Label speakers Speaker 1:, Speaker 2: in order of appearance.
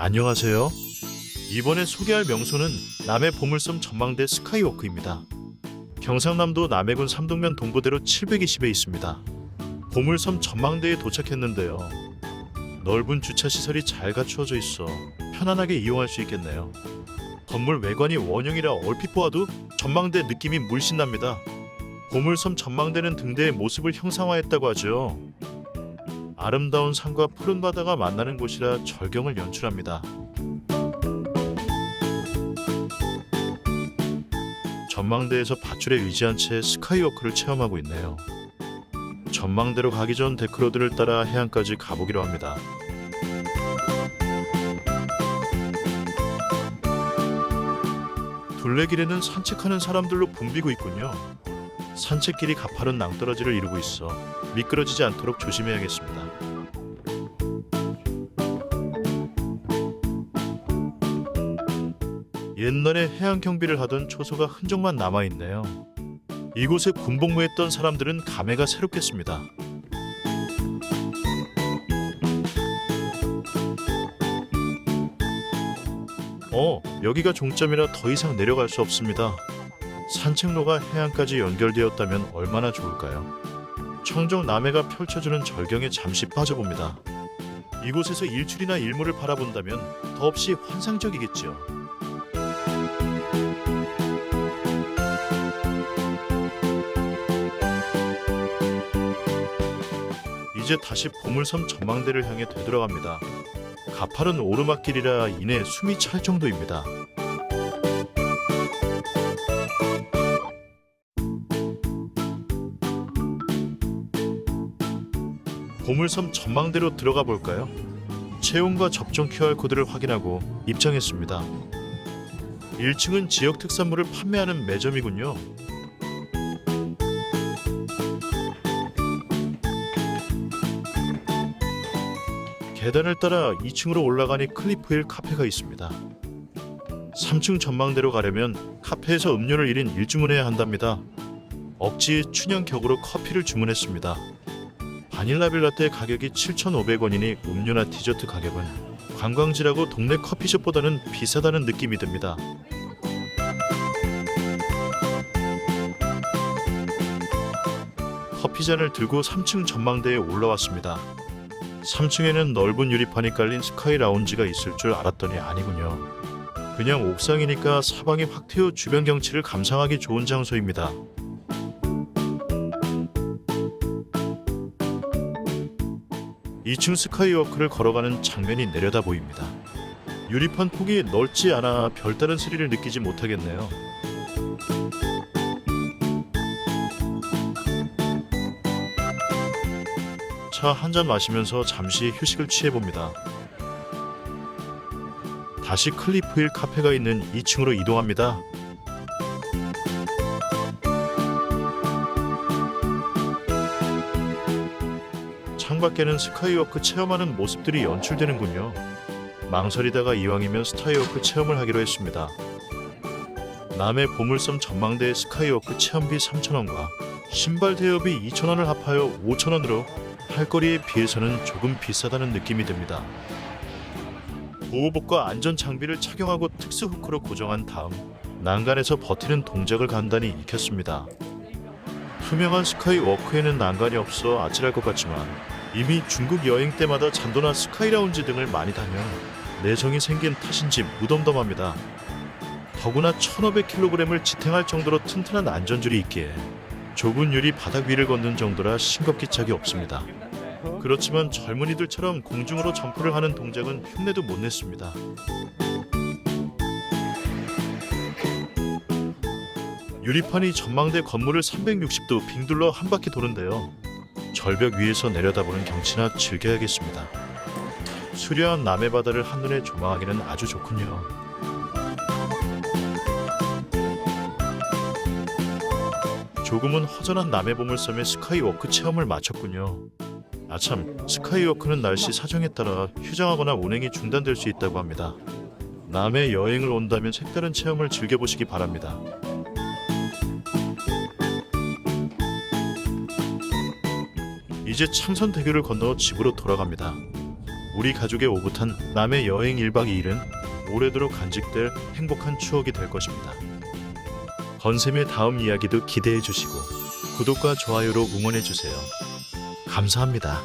Speaker 1: 안녕하세요. 이번에 소개할 명소는 남해 보물섬 전망대 스카이워크입니다. 경상남도 남해군 삼동면 동부대로 720에 있습니다. 보물섬 전망대에 도착했는데요. 넓은 주차 시설이 잘 갖추어져 있어 편안하게 이용할 수 있겠네요. 건물 외관이 원형이라 얼핏 보아도 전망대 느낌이 물씬 납니다. 보물섬 전망대는 등대의 모습을 형상화했다고 하죠. 아름다운 산과 푸른 바다가 만나는 곳이라 절경을 연출합니다. 전망대에서 밧줄에 의지한 채 스카이워크를 체험하고 있네요. 전망대로 가기 전 데크로드를 따라 해안까지 가보기로 합니다. 둘레길에는 산책하는 사람들로 붐비고 있군요. 산책길이 가파른 낭떠러지를 이루고 있어 미끄러지지 않도록 조심해야겠습니다. 옛날에 해양 경비를 하던 초소가 흔적만 남아 있네요. 이곳에 군복무했던 사람들은 감회가 새롭겠습니다. 어, 여기가 종점이라 더 이상 내려갈 수 없습니다. 산책로가 해안까지 연결되었다면 얼마나 좋을까요? 청정 남해가 펼쳐주는 절경에 잠시 빠져봅니다. 이곳에서 일출이나 일몰을 바라본다면 더없이 환상적이겠죠. 이제 다시 보물섬 전망대를 향해 되돌아갑니다. 가파른 오르막길이라 이내 숨이 찰 정도입니다. 보물섬 전망대로 들어가 볼까요? 체온과 접종 QR코드를 확인하고 입장했습니다. 1층은 지역 특산물을 판매하는 매점이군요. 계단을 따라 2층으로 올라가니 클리프힐 카페가 있습니다. 3층 전망대로 가려면 카페에서 음료를 1인 1주문해야 한답니다. 억지 춘향 격으로 커피를 주문했습니다. 바닐라 빌라떼 가격이 7,500원이니 음료나 디저트 가격은 관광지라고 동네 커피숍보다는 비싸다는 느낌이 듭니다. 커피잔을 들고 3층 전망대에 올라왔습니다. 3층에는 넓은 유리판이 깔린 스카이 라운지가 있을 줄 알았더니 아니군요. 그냥 옥상이니까 사방이 확 트여 주변 경치를 감상하기 좋은 장소입니다. 이층 스카이워크를 걸어가는 장면이 내려다 보입니다. 유리판 폭이 넓지 않아 별다른 스릴을 느끼지 못하겠네요. 차 한 잔 마시면서 잠시 휴식을 취해봅니다. 다시 클리프 힐 카페가 있는 2층으로 이동합니다. 창밖에는 스카이워크 체험하는 모습들이 연출되는군요. 망설이다가 이왕이면 스카이워크 체험을 하기로 했습니다. 남해 보물섬 전망대 스카이워크 체험비 3,000원과 신발 대여비 2,000원을 합하여 5,000원으로 할 거리에 비해서는 조금 비싸다는 느낌이 듭니다. 보호복과 안전 장비를 착용하고 특수 후크로 고정한 다음 난간에서 버티는 동작을 간단히 익혔습니다. 투명한 스카이워크에는 난간이 없어 아찔할 것 같지만 이미 중국 여행 때마다 잔도나 스카이라운지 등을 많이 다녀 내성이 생긴 탓인지 무덤덤합니다. 더구나 1500kg을 지탱할 정도로 튼튼한 안전줄이 있기에 좁은 유리 바닥 위를 걷는 정도라 싱겁기 짝이 없습니다. 그렇지만 젊은이들처럼 공중으로 점프를 하는 동작은 흉내도 못 냈습니다. 유리판이 전망대 건물을 360도 빙둘러 한 바퀴 도는데요. 절벽 위에서 내려다보는 경치나 즐겨야겠습니다. 수려한 남해 바다를 한눈에 조망하기는 아주 좋군요. 조금은 허전한 남해 보물섬의 스카이워크 체험을 마쳤군요. 아참, 스카이워크는 날씨 사정에 따라 휴장하거나 운행이 중단될 수 있다고 합니다. 남해 여행을 온다면 색다른 체험을 즐겨보시기 바랍니다. 이제 창선 대교를 건너 집으로 돌아갑니다. 우리 가족의 오붓한 남해 여행 1박 2일은 오래도록 간직될 행복한 추억이 될 것입니다. 건샘의 다음 이야기도 기대해 주시고 구독과 좋아요로 응원해 주세요. 감사합니다.